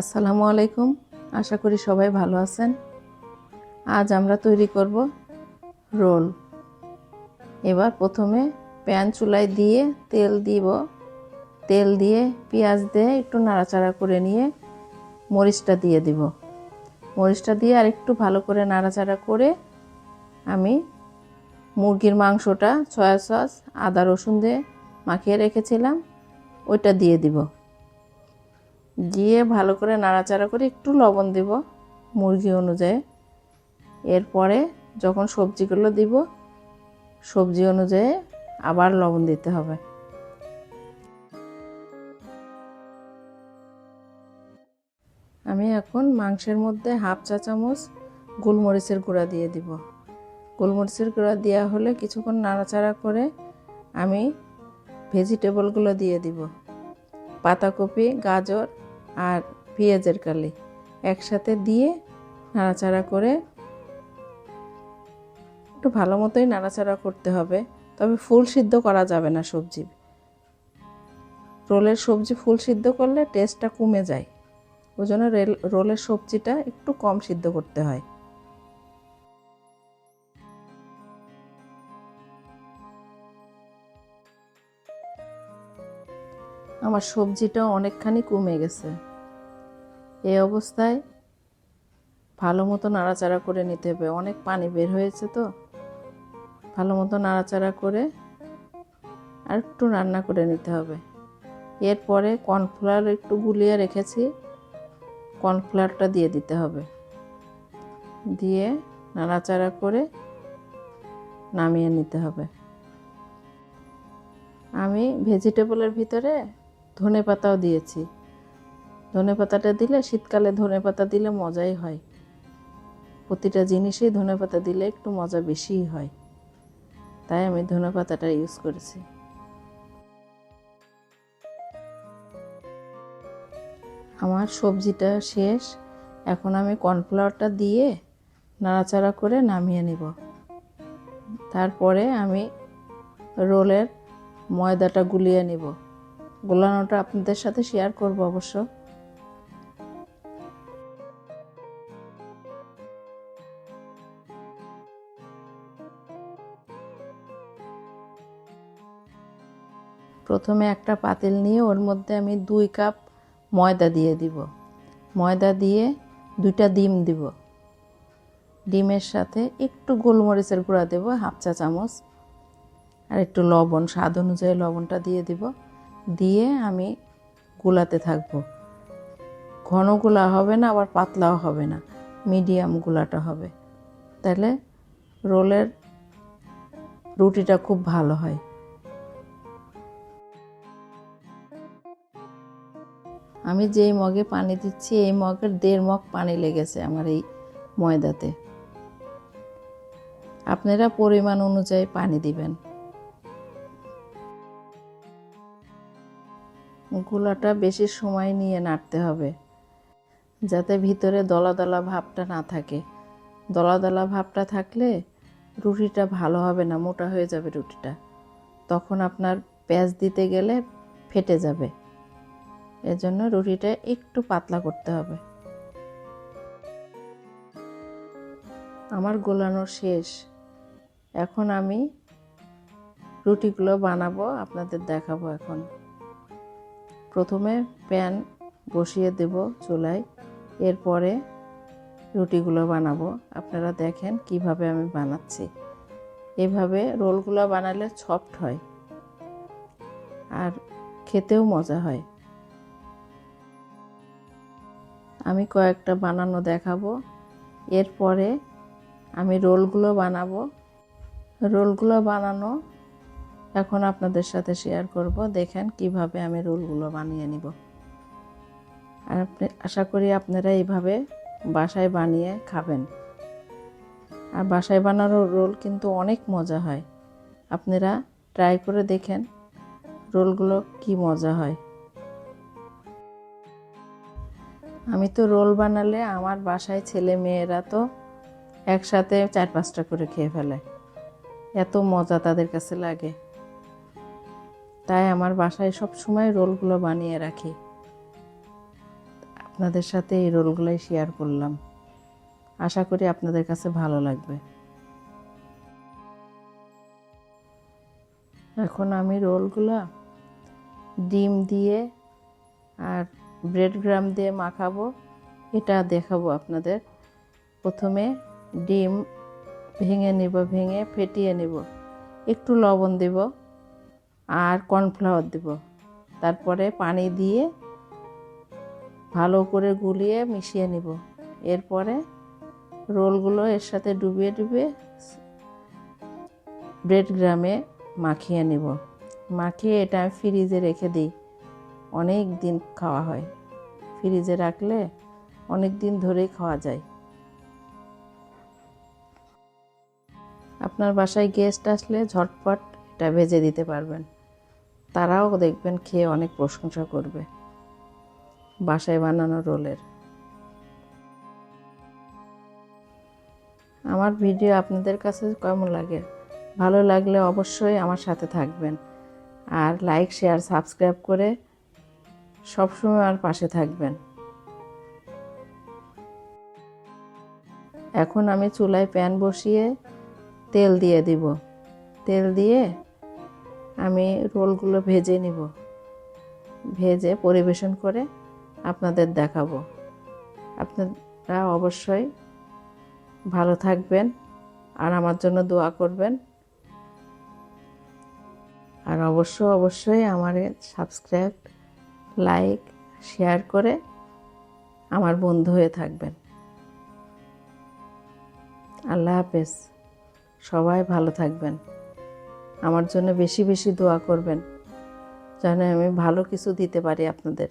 আসসালামু আলাইকুম। আশা করি সবাই ভালো আছেন। আজ আমরা তৈরি করব রোল। এবার প্রথমে প্যান চুলায় দিয়ে তেল দিব। তেল দিয়ে পেঁয়াজ দিয়ে একটু নাড়াচাড়া করে নিয়ে মরিচটা দিয়ে দিব। মরিচটা দিয়ে আর একটু ভালো করে নাড়াচাড়া করে আমি মুরগির মাংসটা, সয়া সস, আদা রসুন দিয়ে মাখিয়ে রেখেছিলাম। ওইটা দিয়ে দিব। দিয়ে ভালো করে নাড়াচাড়া করে একটু লবণ দিব মুরগি অনুযায়ী। এরপরে যখন সবজিগুলো দিব, সবজি অনুযায়ী আবার লবণ দিতে হবে। আমি এখন মাংসের মধ্যে হাফ চা চামচ গোলমরিচের গুঁড়া দিয়ে দিব। গোলমরিচের গুঁড়া দেওয়া হলে কিছুক্ষণ নাড়াচাড়া করে আমি ভেজিটেবলগুলো দিয়ে দিব। পাতাকপি, গাজর আর পেঁয়াজের কালি একসাথে দিয়ে নাড়াচাড়া করে একটু ভালো মতোই নাড়াচাড়া করতে হবে। তবে ফুল সিদ্ধ করা যাবে না সবজি। রোলের সবজি ফুল সিদ্ধ করলে টেস্টটা কমে যায়। ওই জন্য রেল রোলের সবজিটা একটু কম সিদ্ধ করতে হয়। আমার সবজিটা অনেকখানি কমে গেছে। এই অবস্থায় ভালো মতো নাড়াচাড়া করে নিতে হবে। অনেক পানি বের হয়েছে তো। ভালো মতো নাড়াচাড়া করে আর একটু রান্না করে নিতে হবে। এরপরে কর্নফ্লাওয়ার একটু গুলিয়ে রেখেছি। কর্নফ্লাওয়ারটা দিয়ে দিতে হবে। দিয়ে নাড়াচাড়া করে নামিয়ে নিতে হবে। আমি ভেজিটেবলের ভিতরে ধনে পাতাও দিয়েছি। ধনে পাতাটা দিলে শীতকালে ধনে পাতা দিলে মজাই হয়। প্রতিটা জিনিসেই ধনে পাতা দিলে একটু মজা বেশিই হয়। তাই আমি ধনে পাতাটা ইউজ করেছি। আমার সবজিটা শেষ। এখন আমি কর্নফ্লাওয়ারটা দিয়ে নাড়াচাড়া করে নামিয়ে নিব। তারপরে আমি রোলের ময়দাটা গুলিয়ে নিব। গোলানোটা আপনাদের সাথে শেয়ার করব অবশ্য। প্রথমে একটা পাতিল নিয়ে ওর মধ্যে আমি দুই কাপ ময়দা দিয়ে দিব। ময়দা দিয়ে দুইটা ডিম দিব। ডিমের সাথে একটু গোলমরিচের গুঁড়া দেব, হাফ চা চামচ। আর একটু লবণ, স্বাদ অনুযায়ী লবণটা দিয়ে দিব। দিয়ে আমি গুলাতে থাকব। ঘনগুলা হবে না, আবার পাতলাও হবে না। মিডিয়াম গুলাটা হবে। তাহলে রোলের রুটিটা খুব ভালো হয়। আমি যেই মগে পানি দিচ্ছি, এই মগের দেড় মগ পানি লেগেছে আমার এই ময়দাতে। আপনারা পরিমাণ অনুযায়ী পানি দিবেন। গুলাটা বেশি সময় নিয়ে নাড়তে হবে, যাতে ভিতরে দলা দলা ভাবটা না থাকে। দলা দলা ভাবটা থাকলে রুটিটা ভালো হবে না, মোটা হয়ে যাবে রুটিটা। তখন আপনার পেঁয়াজ দিতে গেলে ফেটে যাবে। এজন্য রুটিটা একটু পাতলা করতে হবে। আমার গোলানো শেষ। এখন আমি রুটিগুলো বানাবো, আপনাদের দেখাবো এখন। প্রথমে প্যান বসিয়ে দেব চুলায়, এরপরে রুটিগুলো বানাবো। আপনারা দেখেন কীভাবে আমি বানাচ্ছি। এভাবে রোলগুলো বানালে সফট হয় আর খেতেও মজা হয়। আমি কয়েকটা বানানো দেখাবো। এরপরে আমি রোলগুলো বানাবো। রোলগুলো বানানো এখন আপনাদের সাথে শেয়ার করব। দেখেন কীভাবে আমি রোলগুলো বানিয়ে নিব। আর আপনি, আশা করি আপনারা এইভাবে বাসায় বানিয়ে খাবেন। আর বাসায় বানানো রোল কিন্তু অনেক মজা হয়। আপনারা ট্রাই করে দেখেন রোলগুলো কি মজা হয়। আমি তো রোল বানালে আমার বাসায় ছেলে মেয়েরা তো একসাথে চার পাঁচটা করে খেয়ে ফেলে। এত মজা তাদের কাছে লাগে। তাই আমার বাসায় সব সময় রোলগুলো বানিয়ে রাখি। আপনাদের সাথে এই রোলগুলোই শেয়ার করলাম। আশা করি আপনাদের কাছে ভালো লাগবে। এখন আমি রোলগুলো ডিম দিয়ে আর ব্রেড গ্রাম দিয়ে মাখাবো। এটা দেখাবো আপনাদের। প্রথমে ডিম ভেঙে নিব, ভেঙে ফেটিয়ে নিব। একটু লবণ দেব। আর কর্নফ্লাওয়ার দেব। তারপরে পানি দিয়ে ভালো করে গুলিয়ে মিশিয়ে নিব। এরপরে রোলগুলো এর সাথে ডুবিয়ে ডুবিয়ে ব্রেড গ্রামে মাখিয়ে নিব। মাখিয়ে এটা আমি ফ্রিজে রেখে দিই। অনেক দিন খাওয়া হয়। ফ্রিজে রাখলে অনেক দিন ধরেই খাওয়া যায়। আপনার বাসায় গেস্ট আসলে ঝটপট এটা ভেজে দিতে পারবেন। তারাও দেখবেন খেয়ে অনেক প্রশংসা করবে। বাসায় বানানো রোলের। আমার ভিডিও আপনাদের কাছে কেমন লাগে? ভালো লাগলে অবশ্যই আমার সাথে থাকবেন। আর লাইক শেয়ার সাবস্ক্রাইব করে সবসময় আমার পাশে থাকবেন। এখন আমি চুলায় প্যান বসিয়ে তেল দিয়ে দিব। তেল দিয়ে আমি রোলগুলো ভেজে নিব। ভেজে পরিবেশন করে আপনাদের দেখাবো। আপনারা অবশ্যই ভালো থাকবেন আর আমার জন্য দোয়া করবেন। আর অবশ্য অবশ্যই আমার সাবস্ক্রাইব, লাইক, শেয়ার করে আমার বন্ধু হয়ে থাকবেন। আল্লাহ হাফেজ। সবাই ভালো থাকবেন। আমার জন্য বেশি বেশি দোয়া করবেন যেন আমি ভালো কিছু দিতে পারি আপনাদের।